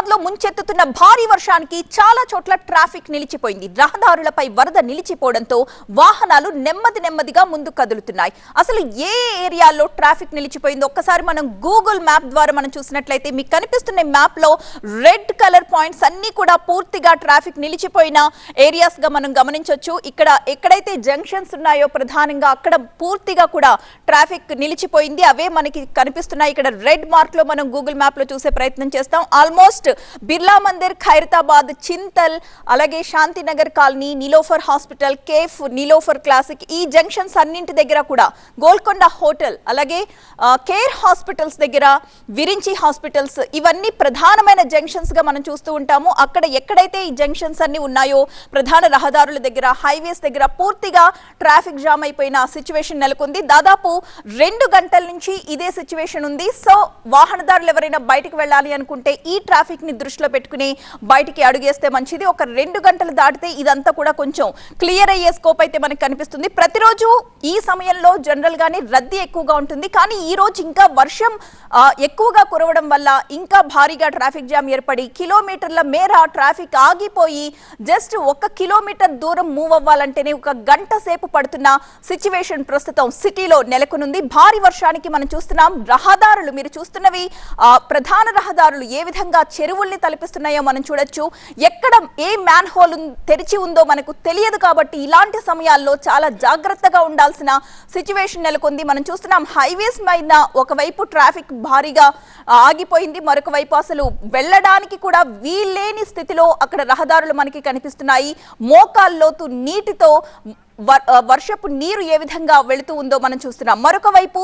హైదరాబాద్లో ముంచెత్తుతున్న భారీ వర్షానికి చాలా చోట్ల ట్రాఫిక్ నిలిచిపోయింది. రహదారులపై వరద నిలిచిపోవడంతో వాహనాలు నెమ్మది నెమ్మదిగా ముందు కదులుతున్నాయి. అసలు ఏ ఏరియాలో ట్రాఫిక్ నిలిచిపోయిందో ఒక్కసారి మనం గూగుల్ మ్యాప్ ద్వారా మనం చూసినట్లయితే మీకు కనిపిస్తున్న మ్యాప్లో రెడ్ కలర్ పాయింట్స్ అన్ని కూడా పూర్తిగా ట్రాఫిక్ నిలిచిపోయిన ఏరియాస్గా మనం గమనించవచ్చు ఇక్కడ ఎక్కడైతే జంక్షన్స్ ఉన్నాయో ప్రధానంగా అక్కడ పూర్తిగా కూడా ట్రాఫిక్ నిలిచిపోయింది. అవే మనకి కనిపిస్తున్నాయి. ఇక్కడ రెడ్ మార్క్లో మనం గూగుల్ మ్యాప్లో చూసే ప్రయత్నం చేస్తాం. ఆల్మోస్ట్ బిర్లా మందిర్ ఖైరతాబాద్ చింతల్ అలాగే Shantinagar colony Niloufer hospital cafe Niloufer classic ఈ జంక్షన్స్ అన్నింటి దగ్గర కూడా గోల్కొండ హోటల్ అలాగే కేర్ హాస్పిటల్స్ దగ్గర విరించి హాస్పిటల్స్ ఇవన్నీ ప్రధానమైన జంక్షన్స్గా మనం చూస్తూ ఉంటాము. అక్కడ ఎక్కడైతే ఈ జంక్షన్స్ అన్ని ఉన్నాయో ప్రధాన రహదారుల దగ్గర హైవేస్ దగ్గర పూర్తిగా ట్రాఫిక్ జామ్ అయిపోయిన సిచ్యువేషన్ నెలకొంది. దాదాపు రెండు గంటల నుంచి ఇదే సిచ్యువేషన్ ఉంది. సో వాహనదారులు ఎవరైనా బయటకు వెళ్ళాలి అనుకుంటే ఈ ట్రాఫిక్ ని దృష్టిలో పెట్టుకుని బయటికి అడుగేస్తే మంచిది. ఒక రెండు గంటలు దాటితే ఇదంతా కూడా కొంచెం క్లియర్ అయ్యే స్కోప్ అయితే మనకు కనిపిస్తుంది. ప్రతిరోజు ఈ సమయంలో జనరల్ గానే రద్దీ ఎక్కువగా ఉంటుంది. కానీ ఈ రోజు ఇంకా వర్షం ఎక్కువగా కురవడం వల్ల ఇంకా భారీగా ట్రాఫిక్ జామ్ ఏర్పడి కిలోమీటర్ల మేర ట్రాఫిక్ ఆగిపోయి జస్ట్ ఒక కిలోమీటర్ దూరం మూవ్ అవ్వాలంటేనే ఒక గంట సేపు పడుతున్న సిచ్యువేషన్ ప్రస్తుతం సిటీలో నెలకొనుంది. భారీ వర్షానికి మనం చూస్తున్నాం. రహదారులు మీరు చూస్తున్నవి ప్రధాన రహదారులు ఏ విధంగా చెరువుల్ని తలపిస్తున్నాయో మనం చూడొచ్చు. ఎక్కడ ఏ మ్యాన్ హోల్ తెరిచి ఉందో మనకు తెలియదు కాబట్టి ఇలాంటి సమయాల్లో చాలా జాగ్రత్తగా ఉండాల్సిన సిచ్యువేషన్ నెలకొంది. మనం చూస్తున్నాం హైవేస్ పైన ఒకవైపు ట్రాఫిక్ భారీగా ఆగిపోయింది. మరొక వైపు అసలు వెళ్ళడానికి కూడా వీల్లేని స్థితిలో అక్కడ రహదారులు మనకి కనిపిస్తున్నాయి. మోకాల్లోతు నీటితో వర్షపు నీరు ఏ విధంగా వెళుతూ ఉందో మనం చూస్తున్నాం. మరొక వైపు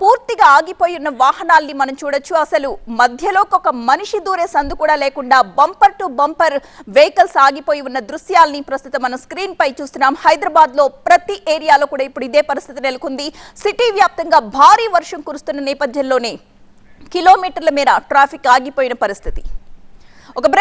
పూర్తిగా ఆగిపోయి ఉన్న వాహనాల్ని మనం చూడొచ్చు. అసలు మధ్యలోకి ఒక మనిషి దూరే సందు కూడా లేకుండా బంపర్ టు బంపర్ వెహికల్స్ ఆగిపోయి ఉన్న దృశ్యాల్ని ప్రస్తుతం మనం స్క్రీన్ పై చూస్తున్నాం. హైదరాబాద్లో ప్రతి ఏరియాలో కూడా ఇప్పుడు ఇదే పరిస్థితి నెలకొంది. సిటీ వ్యాప్తంగా భారీ వర్షం కురుస్తున్న నేపథ్యంలోనే కిలోమీటర్ల మేర ట్రాఫిక్ ఆగిపోయిన పరిస్థితి. ఒక బ్రేక్